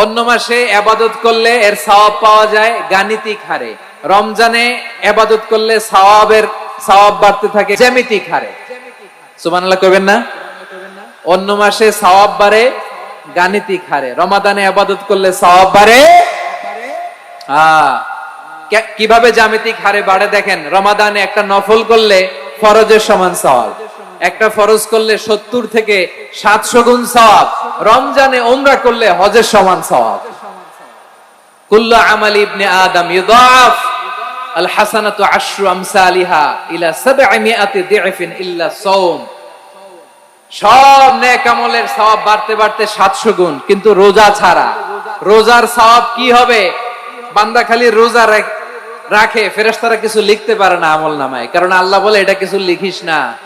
অন্য মাসে আবাদত করলে এর সওয়াব পাওয়া যায় গাণিতিক হারে। রমজানে আবাদত করলে সওয়াবের সওয়াব বাড়তে থাকে জ্যামিতিক হারে। সুবহানাল্লাহ কইবেন না? অন্য মাসে সওয়াব বাড়ে গাণিতিক হারে। রমাদানে আবাদত করলে সওয়াব বাড়ে? আহ, কীভাবে জ্যামিতিক হারে বাড়ে দেখেন রমাদানে একটা নফল করলে ফরজের সমান সওয়াব। একটা ফরজ করলে সত্তর থেকে সাতশো গুণ সওয়াব। রমজানে ওমরা করলে হজের সমান কুল্লু ইবনে আদম আল হাসানাতু আশরু আমসালিহা ইলা ইল্লা সাওম। সব নেক আমলের সওয়াব বাড়তে বাড়তে 700 গুণ, কিন্তু রোজা ছাড়া। রোজার সওয়াব কি হবে? বান্দা খালি রোজা রাখ- রাখে, ফেরেশতারা কিছু লিখতে পারে না আমল নামায় কারণ আল্লাহ বলে, এটা কিছু লিখিস না।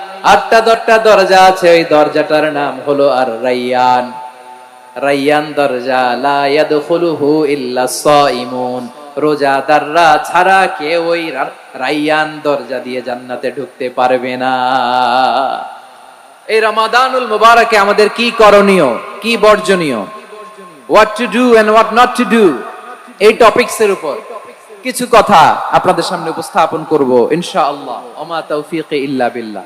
আটটা দশটা দরজা আছে, ওই দরজাটার নাম হলো আর রাইয়ান। রাইয়ান দরজা, লা ইয়াদখুলুহু ইল্লা সাইমুন। রোজাদাররা ছাড়া কেউ ওই রাইয়ান দরজা দিয়ে জান্নাতে ঢুকতে পারবে না। এই রমাদানুল মুবারকে আমাদের কি করণীয়, কি বর্জনীয়? What to do and what not to do এই টপিকস এর উপর। কিছু কথা আপনাদের সামনে উপস্থাপন করব, ইনশাআল্লাহ। ওমা তৌফিকে ইল্লা বিল্লাহ।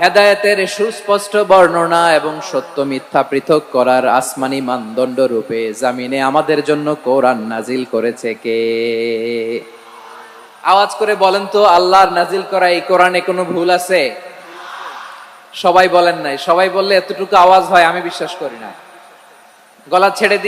হেদায়েতের সুস্পষ্ট বর্ণনা এবং সত্য মিথ্যা পৃথক করার আসমানি মানদণ্ড রূপে জামিনে আমাদের জন্য কোরআন নাজিল করেছে কে? আওয়াজ করে বলেন তো, আল্লাহর নাজিল করা এই কোরআনে কোনো ভুল আছে? সবাই বলেন নাই। সবাই বললে এতটুকু আওয়াজ হয়, আমি বিশ্বাস করি না। গলা ছেড়ে